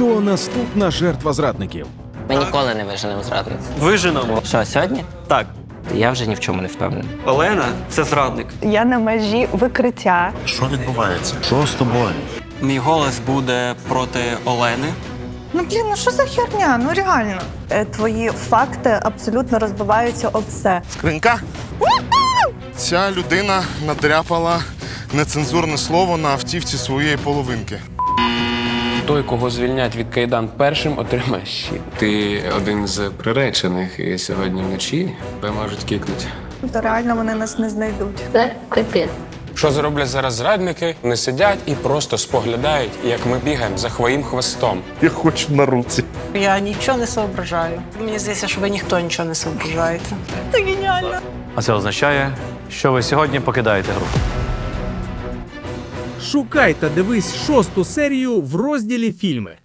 Хто наступна жертва зрадників? Ми ніколи не виженемо зрадницю. Виженемо. Що, сьогодні? Так. Я вже ні в чому не впевнений. Олена це зрадник. Я на межі викриття. Що відбувається? Що з тобою? Мій голос буде проти Олени. Ну блін, ну що за херня? Ну реально. Е, Твої факти абсолютно розбиваються об все. Скринька. Ця людина надряпала нецензурне слово на автівці своєї половинки. Той, кого звільнять від кайдан першим, отримає щит. Ти один з приречених, і сьогодні вночі тебе можуть кикнути. Та реально вони нас не знайдуть. Це капець. Що зроблять зараз зрадники? Вони сидять і просто споглядають, як ми бігаємо за хвоїм хвостом. Я хочу на руці. Я нічого не соображаю. Мені здається, що ви ніхто нічого не соображаєте. Це геніально. А це означає, що ви сьогодні покидаєте гру. Шукай та дивись шосту серію в розділі фільми.